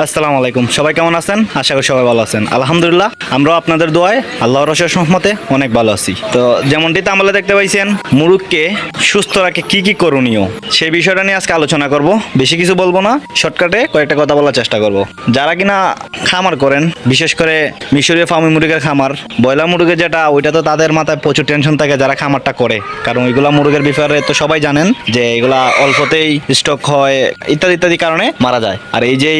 আসসালামু আলাইকুম। সবাই কেমন আছেন? আশা করি সবাই ভালো আছেন। আলহামদুলিল্লাহ, আমরাও আপনাদের দোয়ায় আল্লাহর রসের সহমতে অনেক ভালো আছি। তো যেমনটিতে আমরা দেখতে পাইছেন মুরুগকে সুস্থ রাখে কি কি করণীয়, সেই বিষয়টা নিয়ে আজকে আলোচনা করব। বেশি কিছু বলব না, শর্টকাটে কয়েকটা কথা বলার চেষ্টা করব। যারা কিনা খামার করেন, বিশেষ করে মিশরীয় ফার্মি মুরগের খামার, ব্রয়লার মুরগের যেটা, ওইটা তো তাদের মাথায় প্রচুর টেনশন থাকে যারা খামারটা করে। কারণ ওইগুলা মুরগের ব্যাপারে তো সবাই জানেন যে এগুলা অল্পতেই স্টক হয়, ইত্যাদি ইত্যাদি কারণে মারা যায়। আর এই যে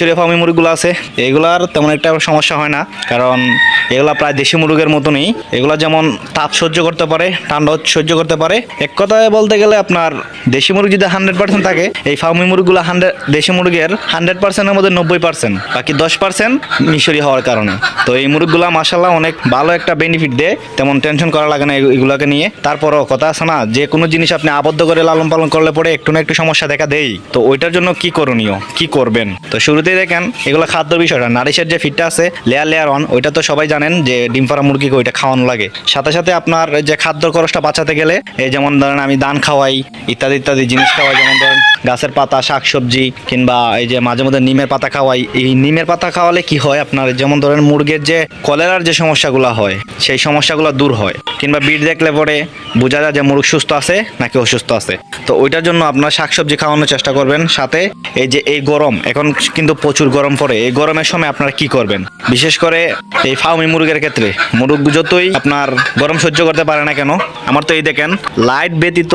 মিশরীয় ফার্মি মুরগিগুলো আছে, এগুলার তেমন একটা সমস্যা হয় না, কারণ এগুলা প্রায় দেশি মুরগের মতনই। এগুলা যেমন তাপ সহ্য করতে পারে, ঠান্ডা সহ্য করতে পারে। এক কথায় বলতে গেলে আপনার দেশি মুরগি যদি হান্ড্রেড পার্সেন্ট থাকে, এই ফার্মি মুরগিগুলো হান্ড্রেড দেশি মুরগের হান্ড্রেড পার্সেন্টের মধ্যে নব্বই পার্সেন্ট বাকি দশ পার্সেন্ট মিশরি হওয়ার কারণে। তো এই মুরগিগুলো মাসাল্লাহ অনেক ভালো একটা বেনিফিট দেয়, তেমন টেনশন করা লাগে না এগু- এগুলোকে নিয়ে। তারপরও কথা আছে না, যে কোনো জিনিস আপনি আবদ্ধ করে লালন পালন করলে পরে একটু না একটু সমস্যা দেখা দেই। তো ওইটার জন্য কি করণীয়, কি করবেন? তো শুরুতেই দেখেন, এগুলো খাদ্য বিষয়টা। নারিশের যে ফিটটা আছে লেয়ার লেয়ার অন ওইটা তো সবাই জানেন যে ডিম পাড়া মুরগিকে ওইটা খাওয়ানো লাগে। সাথে সাথে আপনার যে খাদ্য খরচটা বাঁচাতে গেলে যেমন ধরেন আমি দান খাওয়াই, ইত্যাদি ইত্যাদি জিনিস খাওয়াই, যেমন ধরেন গাছের পাতা, শাকসবজি, কিংবা এই যে মাঝে মধ্যে নিমের পাতা খাওয়াই, এই নিমের পাতা খাওয়ালে কি হয় আপনার? যেমন ধরেন মুরগির যে কলেরার যে সমস্যাগুলো হয়, সেই সমস্যাগুলো দূর হয়। কিংবা বিট দেখলে পরে বোঝা যায় যে মুরগ সুস্থ আছে নাকি অসুস্থ আছে। তো ওইটার জন্য আপনার শাকসবজি খাওয়ানোর চেষ্টা করবেন। সাথে এই যে এই গরম, এখন কিন্তু প্রচুর গরম পড়ে, এই গরমের সময় আপনারা কি করবেন? বিশেষ করে এই ফাউমি মুরগের ক্ষেত্রে। মুরগ যতই আপনার গরম সহ্য করতে পারে না কেন, আমার তো এই দেখেন লাইট ব্যতীত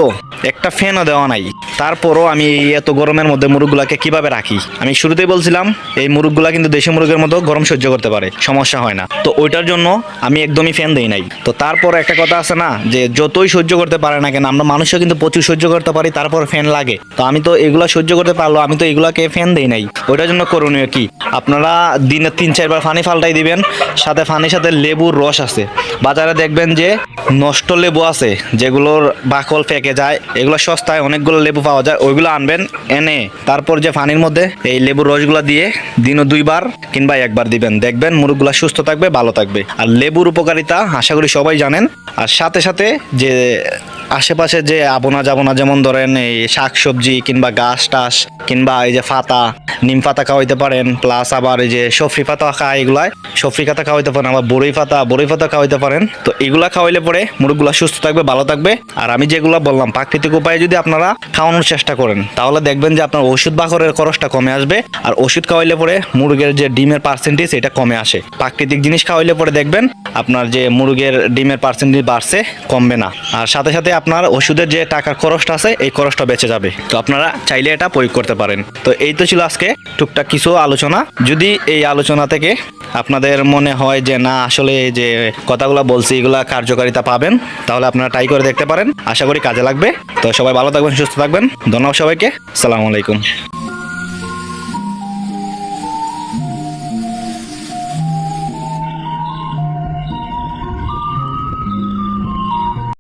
একটা ফ্যানও দেওয়া নাই। তারপরও আমি এত গরমের মধ্যে মুরগগুলাকে কীভাবে রাখি? আমি শুরুতেই বলছিলাম, এই মুরগগুলা কিন্তু দেশি মুরগের মতো গরম সহ্য করতে পারে, সমস্যা হয় না। তো ওইটার জন্য আমি একদমই ফ্যান দেই নাই। তো তারপর একটা কথা আছে না, যে যতই সহ্য করতে পারে না কেন, আমরা মানুষও কিন্তু প্রচুর সহ্য করতে পারি, তারপর ফ্যান লাগে। তো আমি তো এগুলা সহ্য করতে পারল আমি তো এগুলাকে ফ্যান দেই নাই। ওইটার জন্য করণীয় কি? আপনারা দিনে তিন, চারবার পানি ফাল্টাই দিবেন, সাথে পানির সাথে লেবুর রস আছে। বাজারে দেখবেন যে নষ্ট লেবু আছে, যেগুলোর বাকল ফেকে যায়, এগুলো সস্তায় অনেকগুলো লেবু পাওয়া যায়, ওইগুলো আনবেন, এনে তারপর যে পানির মধ্যে এই লেবুর রসগুলো দিয়ে দিনও দুইবার কিংবা একবার দিবেন। দেখবেন মুরগগুলো সুস্থ থাকবে, ভালো থাকবে। আর লেবুর উপকারিতা আশা করি সবাই জানেন। আর সাথে সাথে যে আশেপাশে যে আবনা যাবনা যেমন ধরেন এই শাক সবজি কিংবা গাছ টাস কিংবা এই যে ফাতা, নিম পাতা খাওয়াইতে পারেন প্লাস আবার এই যে সফরি পাতা খায় এগুলায়। সফরি পাতা খাওয়াইতে পারেন, আবার বড়ই পাতা বড়ই পাতা খাওয়াইতে পারেন। তো এগুলা খাওয়াইলে পরে মুরগগুলা সুস্থ থাকবে, ভালো থাকবে। আর আমি যেগুলো বললাম, প্রাকৃতিক উপায়ে যদি আপনারা খাওয়ানোর চেষ্টা করেন, তাহলে দেখবেন যে আপনার ওষুধ বাকরের খরচটা কমে আসবে। আর ওষুধ খাওয়াইলে পরে মুরগের যে ডিমের পার্সেন্টেজ এটা কমে আসে। প্রাকৃতিক জিনিস খাওয়াইলে পরে দেখবেন, আপনার যে মুরগের ডিমের পার্সেন্টেজ বাড়ছে, কমবে না। আর সাথে সাথে আপনার ওষুধের যে টাকার খরচটা আছে, এই খরচটা বেঁচে যাবে। তো আপনারা চাইলে এটা প্রয়োগ করতে পারেন। তো এই তো ছিল আজকে টুকটাক কিছু আলোচনা। যদি এই আলোচনা থেকে আপনাদের মনে হয় যে, না, আসলে যে কথাগুলো বলছি, এগুলা কার্যকারিতা পাবেন, তাহলে আপনারা ট্রাই করে দেখতে পারেন। আশা করি কাজে লাগবে। তো সবাই ভালো থাকবেন, সুস্থ থাকবেন। ধন্যবাদ সবাইকে। সালামু আলাইকুম।